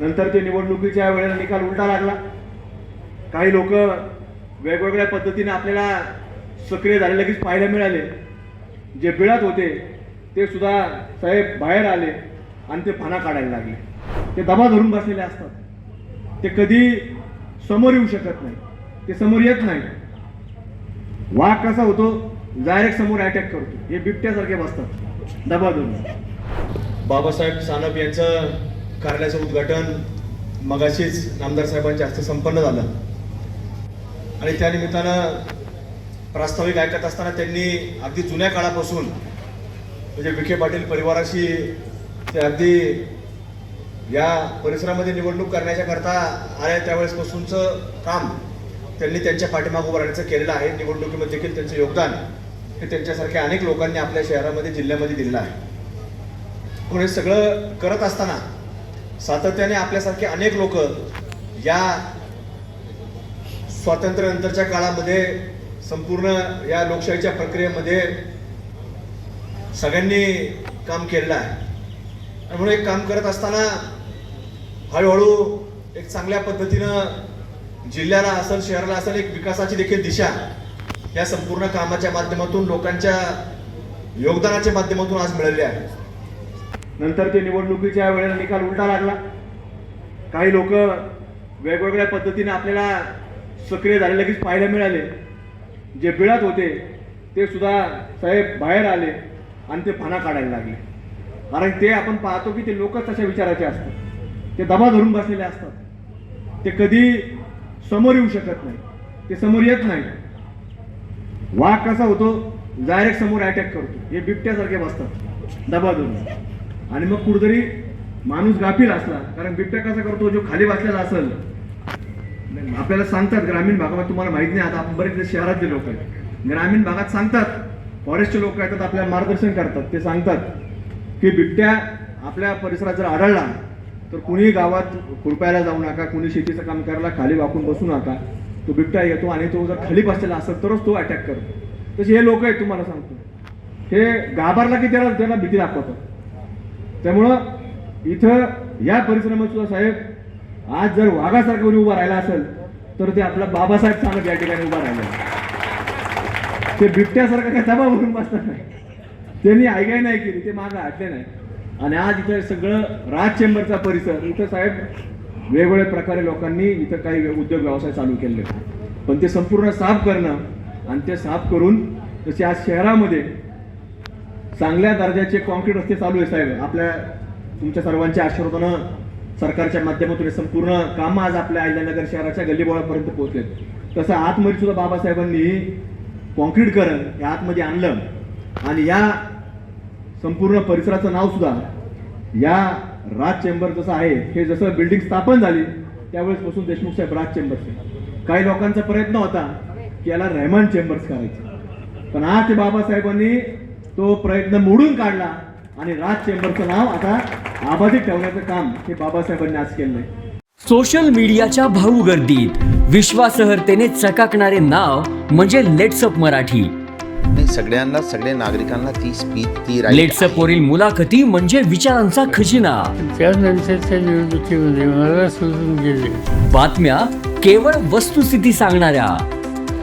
नंतर ते निवडणुकीच्या वेळेला निकाल उलटा लागला. काही लोक वेगवेगळ्या पद्धतीने आपल्याला सक्रिय झाले लगेच पाहायला मिळाले. जे बिळात होते ते सुद्धा साहेब बाहेर आले आणि ते फाना काढायला लागले. ते दबा धरून बसलेले असतात. ते कधी समोर येऊ शकत नाही. ते समोर येत नाही. वाघ कसा होतो? डायरेक्ट समोर अटॅक करतो. हे बिबट्यासारखे बसतात. दबा धरून. बाबासाहेब सानप यांचं कार्यालयाचं उद्घाटन मगाशीच नामदार साहेबांच्या हस्ते संपन्न झालं. आणि त्या निमित्तानं प्रास्ताविक ऐकत असताना त्यांनी अगदी जुन्या काळापासून म्हणजे विखे पाटील परिवाराशी ते अगदी या परिसरामध्ये निवडणूक करण्याच्या करता आल्या त्यावेळेसपासूनचं काम त्यांनी त्यांच्या पाठीमाग उभं राहण्याचं केलेलं आहे. निवडणुकीमध्ये देखील त्यांचं योगदान हे त्यांच्यासारख्या अनेक लोकांनी आपल्या शहरामध्ये जिल्ह्यामध्ये दिलेलं आहे. पण हे सगळं करत असताना सातत्याने आपल्यासारखे अनेक लोक या स्वातंत्र्यानंतरच्या काळामध्ये संपूर्ण या लोकशाहीच्या प्रक्रियेमध्ये सगळ्यांनी काम केलेलं आहे. आणि म्हणून एक काम करत असताना हळूहळू एक चांगल्या पद्धतीनं जिल्ह्याला असेल शहराला असेल एक विकासाची देखील दिशा या संपूर्ण कामाच्या माध्यमातून लोकांच्या योगदानाच्या माध्यमातून आज मिळाली आहे. नंतर ते निवडणुकीच्या वेळेला निकाल उलटा लागला. काही लोक वेगवेगळ्या पद्धतीने आपल्याला सक्रिय झाले लगेच पाहायला मिळाले. जे बिळात होते ते सुद्धा साहेब बाहेर आले आणि ते फाना काढायला लागले. कारण ते आपण पाहतो की ते लोकच तशा विचाराचे असतात. ते दबा धरून बसलेले असतात. ते कधी समोर येऊ शकत नाही. ते समोर येत नाही. वाघ कसा होतो? डायरेक्ट समोर अटॅक करतो. हे बिबट्यासारखे बसतात. दबा धरून. आणि मग कुठेतरी माणूस गाफील असला कारण बिबट्या कसा करतो जो खाली बसलेला असेल? आपल्याला सांगतात ग्रामीण भागामध्ये तुम्हाला माहीत नाही आता आपण बरेच शहरातले लोक आहेत. ग्रामीण भागात सांगतात फॉरेस्टचे लोक येतात आपल्याला मार्गदर्शन करतात. ते सांगतात की बिबट्या आपल्या परिसरात जर आढळला तर कुणीही गावात खुरपायला जाऊ नका कुणी शेतीचं काम करायला खाली वाकून बसू नका. तो बिबट्या येतो आणि तो जर खाली बसलेला असेल तरच तो अटॅक करतो. तसे हे लोक आहेत तुम्हाला सांगतो. हे घाबरला की त्याला त्याला भीती दाखवतात. त्यामुळं इथं या परिसरामध्ये सुद्धा साहेब आज जर वाघासारखं कोणी उभा राहिला असेल तर ते आपला बाबासाहेब चांगलं या ठिकाणी उभा राहिला. ते बिबट्यासारखं काय दबा भरून बसणार नाही. त्यांनी ऐकाय नाही केली ते मागं हटले नाही. आणि आज इथं सगळं राज चेंबरचा परिसर इथं साहेब वेगवेगळ्या प्रकारे लोकांनी इथं काही उद्योग व्यवसाय चालू केले पण ते संपूर्ण साफ करणं आणि ते साफ करून तसे आज शहरामध्ये चांगल्या दर्जाचे कॉन्क्रीट रस्ते चालू आहे साहेब. आपल्या तुमच्या सर्वांच्या आशीर्वादानं सरकारच्या माध्यमातून संपूर्ण कामं आज आपल्या अहिल्यानगर शहराच्या गल्लीबोळापर्यंत पोहोचलेत तसं आतमध्ये सुद्धा बाबासाहेबांनी कॉन्क्रीट करण हे आतमध्ये आणलं आणि या संपूर्ण परिसराचं नाव सुद्धा या राज चेंबर जसं आहे हे जसं बिल्डिंग स्थापन झाली त्यावेळेस बसून देशमुख साहेब राज चेंबर्स काही लोकांचा प्रयत्न होता की याला रेहमान चेंबर्स करायचं. पण आज ते बाबासाहेबांनी तो प्रयत्न मोडून काढला आणि राज चेंबरचं नाव आता आबाधित ठेवण्याचं काम हे बाबासाहेबांनी आज केलंय. सोशल मीडियाच्या भाऊ गर्दीत विश्वासहर्तेने चकाकणारे नाव म्हणजे लेट्सअप मराठी. नाही सगळ्यांना सगळ्या नागरिकांना ती स्पीच ती लेट्सअप. वरील मुलाखती म्हणजे विचारांचा खजिना. त्यानंतरच्या निवडणुकीमध्ये मला सोडून गेले. बातम्या केवळ वस्तुस्थिती सांगणाऱ्या.